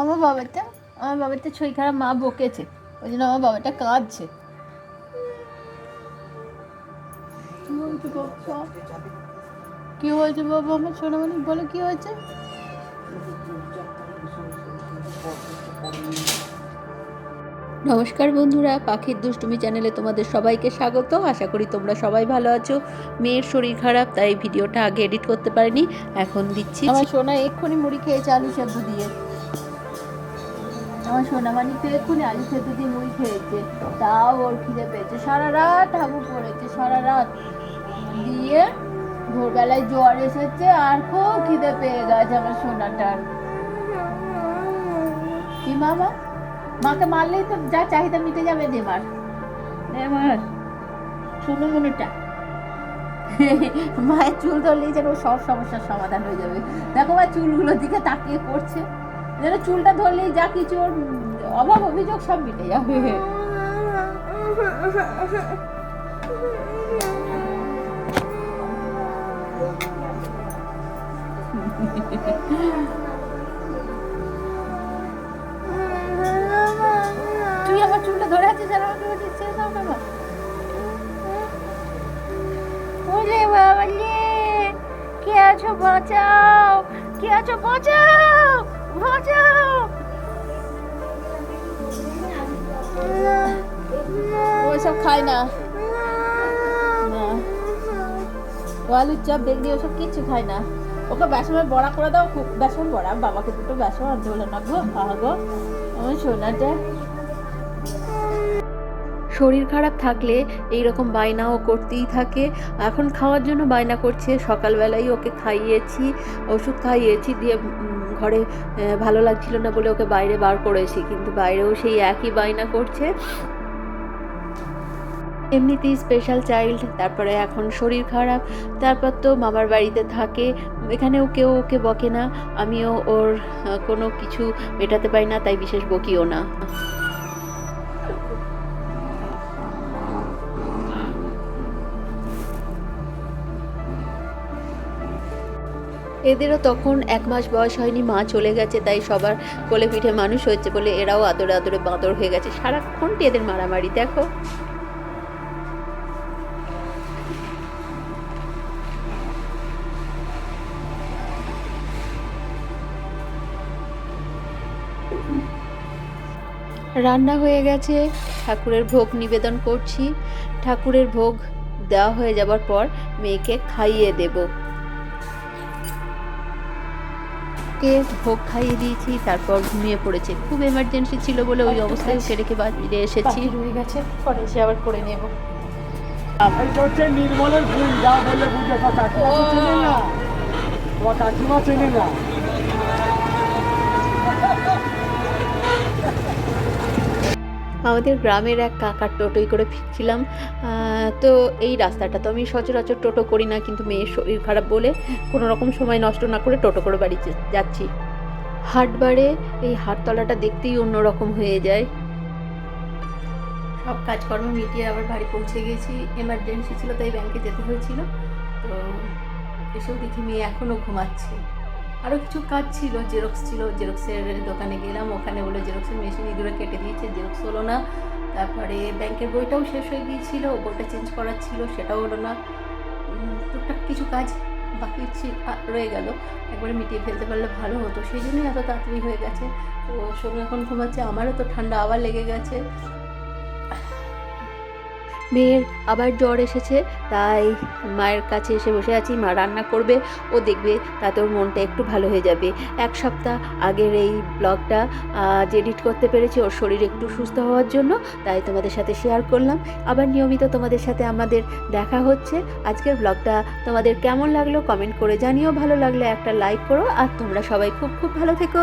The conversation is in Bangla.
আমার বাবাটা আমার বাবাটা ছই খারাপ মা বকেছে। ওই জন্য আমার বাবাটা কাঁদছে। কি হয়েছে বাবা? আমার সোনামণি বলো কি হয়েছে? নমস্কার বন্ধুরা পাখির দুষ্টুমি চ্যানেলে তোমাদের সবাইকে স্বাগত। আশা করি তোমরা সবাই ভালো আছো। মেয়ের শরীর খারাপ তাই ভিডিওটা আগে এডিট করতে পারিনি। এখন দিচ্ছি আমার সোনা এক্ষুনি মুড়ি খেয়েছে আলু সেদ্ধ দিয়ে। আমার সোনা মানে তো এক্ষুনি আলু সেদ্ধ দিয়ে মুড়ি খেয়েছে। তাও ওর খিদে পেয়েছে। সারা রাত ঠাকুর পড়েছে, সারা রাত। দিয়ে ভোরবেলায় জ্বর এসেছে আর খুব খিদে পেয়ে গেছে আমার সোনাটার। কি মামা মাকে মারলেই তো যা চাহিদা মিটে যাবে যে মার। নে মার। শুনো মনেটা মায়ের চুল ধরলেই যেন সব সমস্যার সমাধান হয়ে যাবে। দেখো মা চুলগুলোর দিকে তাকিয়ে করছে যেন চুলটা ধরলেই যা কিছু ওর অভাব, অভিযোগ সব মিটে যাবে। তুই আমার চুলটা ধরে আছিস আমাকে বাবালে কে আছো বাঁচাও, কে আছো বাঁচাও বাঁচাও। খায় না। ও আলুর চপ, বেগনি ওসব কিচ্ছু খায় না। ওকে বেসনের বড়া করে দাও, খুব বেসন বড়া। বাবাকে দুটো বেসন আনতে বলে, না গো আহা গো। আমার সোনাটা শরীর খারাপ থাকলে এই রকম বায়নাও করতেই থাকে। এখন খাওয়ার জন্য বায়না করছে। সকালবেলাই ওকে খাইয়েছি, ওষুধ খাইয়েছি দিয়ে ঘরে ভালো লাগছিল না বলে ওকে বাইরে বার করেছি। কিন্তু বাইরেও সেই একই বায়না করছে। এমনিতেই স্পেশাল চাইল্ড তারপরে এখন শরীর খারাপ, তারপর তো মামার বাড়িতে থাকে, এখানেও কেউ ওকে বকে না, আমিও ওর কোনো কিছু মেটাতে পারি না, তাই বিশেষ বকিও না। এদেরও তখন এক মাস বয়স হয়নি, মা চলে গেছে, তাই সবার কোলে পিঠে মানুষ হয়েছে বলে এরাও আদরে আদরে বাঁদর হয়ে গেছে। সারাক্ষণটি এদের মারামারি, দেখো। রান্না হয়ে গেছে। ঠাকুরের ভোগ নিবেদন করছি। ঠাকুরের ভোগ দেওয়া হয়ে যাবার পর মেয়েকে খাইয়ে দেব। কে ভোগ খাইয়ে দিয়েছি তারপর ঘুমিয়ে পড়েছে। খুব এমার্জেন্সি ছিল বলে ওই অবস্থায় ওকে রেখে বাইরে এসেছি। রুই গেছে পরে এসে আবার করে নেব। নির্মলের ভুল যা বলে বুঝে কাকিমা তো চেনে না। কাকিমা চেনে না। আমাদের গ্রামের এক কাকার টোটোই করে ফিরছিলাম। তো এই রাস্তাটা তো আমি সচরাচর টোটো করি না, কিন্তু মেয়ের শরীর খারাপ বলে কোনো রকম সময় নষ্ট না করে টোটো করে বাড়ি যাচ্ছি। হাটবারে এই হাটতলাটা দেখতেই অন্যরকম হয়ে যায়। সব কাজকর্ম মিটিয়ে আবার বাড়ি পৌঁছে গেছি। এমার্জেন্সি ছিল, তাই ব্যাংকে যেতে হয়েছিল। তো এসেও দেখি মেয়ে এখনও ঘুমাচ্ছে। আরও কিছু কাজ ছিল জেরক্স ছিল জেরক্সের দোকানে গেলাম, ওখানে বলে জেরক্সের মেশিন ইঁদুরে কেটে দিয়েছে জেরক্স হলো না। তারপরে ব্যাংকের বইটাও শেষ হয়ে গিয়েছিল বইটা চেঞ্জ করার ছিল, সেটাও হলো না। টুকটাক কিছু কাজ বাকি রয়ে গেল। একবারে মিটিয়ে ফেলতে পারলে ভালো হতো, সেই জন্যই এত তাড়াতাড়ি হয়ে গেছে। তো সোনু এখন ঘুমাচ্ছে, আমারও তো ঠান্ডা আবার লেগে গেছে। মেয়ের আবার জ্বর এসেছে, তাই মায়ের কাছে এসে বসে আছি, মা রান্না করবে, ও দেখবে তাতে ওর মনটা একটু ভালো হয়ে যাবে। এক সপ্তাহ আগের এই ব্লগটা আজ এডিট করতে পেরেছি, ওর শরীর একটু সুস্থ হওয়ার জন্য, তাই তোমাদের সাথে শেয়ার করলাম। আবার নিয়মিত তোমাদের সাথে আমাদের দেখা হচ্ছে। আজকের ব্লগটা তোমাদের কেমন লাগল, কমেন্ট করে জানিও। ভালো লাগলে একটা লাইক করো, আর তোমরা সবাই খুব খুব ভালো থেকো।